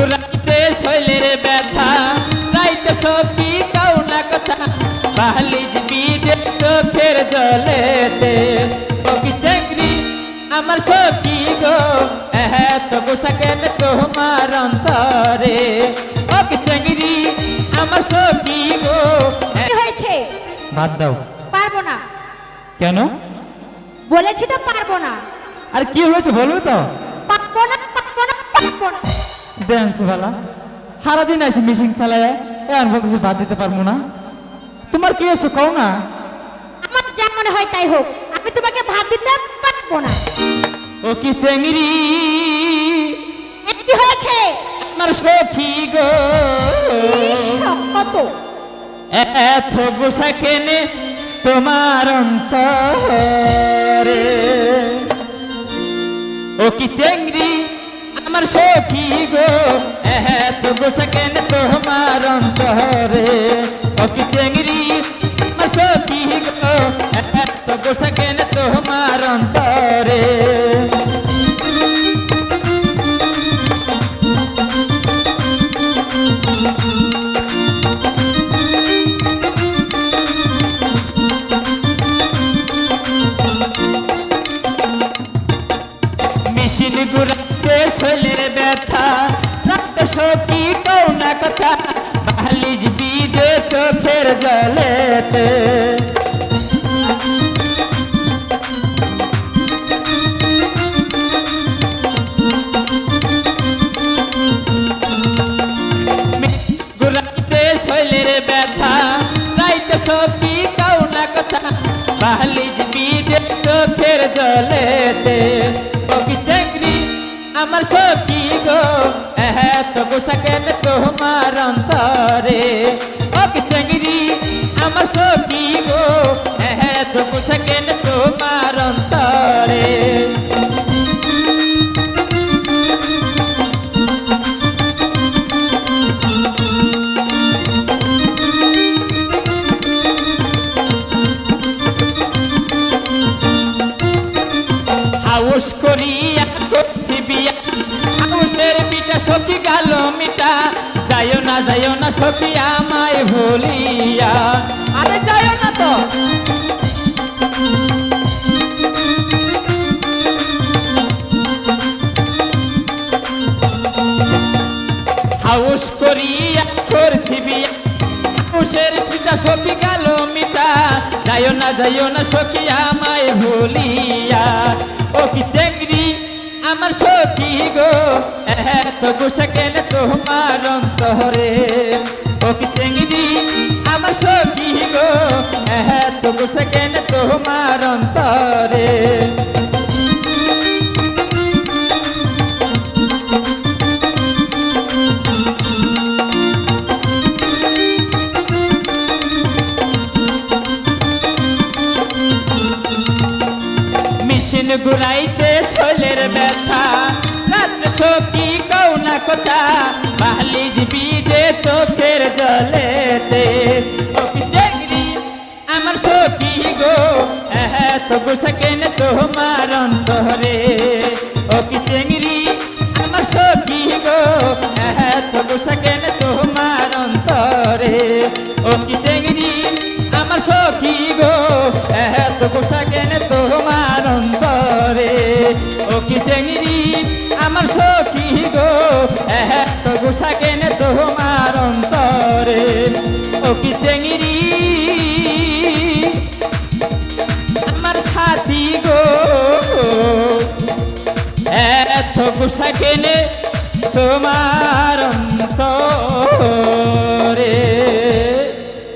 ঘুরাইতে শৈলের ব্যথা। রাইতে সবই কাউ না কথা বাহালি বিদে চোখের জলেতে। কবি চাকরি আমার সখী গো এত গোসা কেন তোমার অন্তরে। ওকে চাকরি আমার সখী গো হয়েছে? বাদ দাও। পারব না। কেন? বলেছি তো পারব না। আর কি হয়েছে বলবে তো। পারব না পারব না পারব না। ড্যান্স বেলা। সারাদিন আছে মেশিন চালায় এখন বলতেছে বাদ দিতে পারব না। তোমার কি হয়েছে কও না? আমার যা মনে হয় তাই হোক আমি তোমাকে ভাত দিতে পারব না। ও কি এ কি হয়েছে? আমার সখী গো। কত? এত গোসা কেনে তোমার অন্তরে। ও কি চেংড়ি? আমার সখী গো এত গোসা কেনে তোমার অন্তরে ও কি চেংড়ি আমার সখী গো এত গোসা চোখের জলেতে ঘুরাইতে শৈলের ব্যথা রাইতে সখী কৌ না কথা বালিজ বিদে চোখের জলেতে আমার সখী গো এত গোসা করিয়া করছি বিয়া হাউসের পিঠা সখী গাল মিঠা। যাইও না যাইও না সখী আমায় ভুলিয়া। আরে যাইও না তো। হাউস করিয়া করছি বিয়া হাউসের ভুলিয়া। ও কি চেংড়ি আমার সখী গো, এত গোসা কেন তোমার অন্তরে। ও কি চেংড়ি আমার সখী গো, এত গোসা কেন তোমার অন্তরে। মেশিন ঘুরাইতে ব্যথা। রাত্রে সখী কৌ না কথা বালি বিজে চোখের জলেতে। আমার সখী গো, এত গোসা কেন তোমার অন্তরে। ও কি চেংড়ি সখী চেঙ্গিরি আমার সখী গো। এত গুসা কেনে তোমার অন্তরে। সখী চেঙ্গিরি আমার সাথী গো। এত তোমার অন্তরে।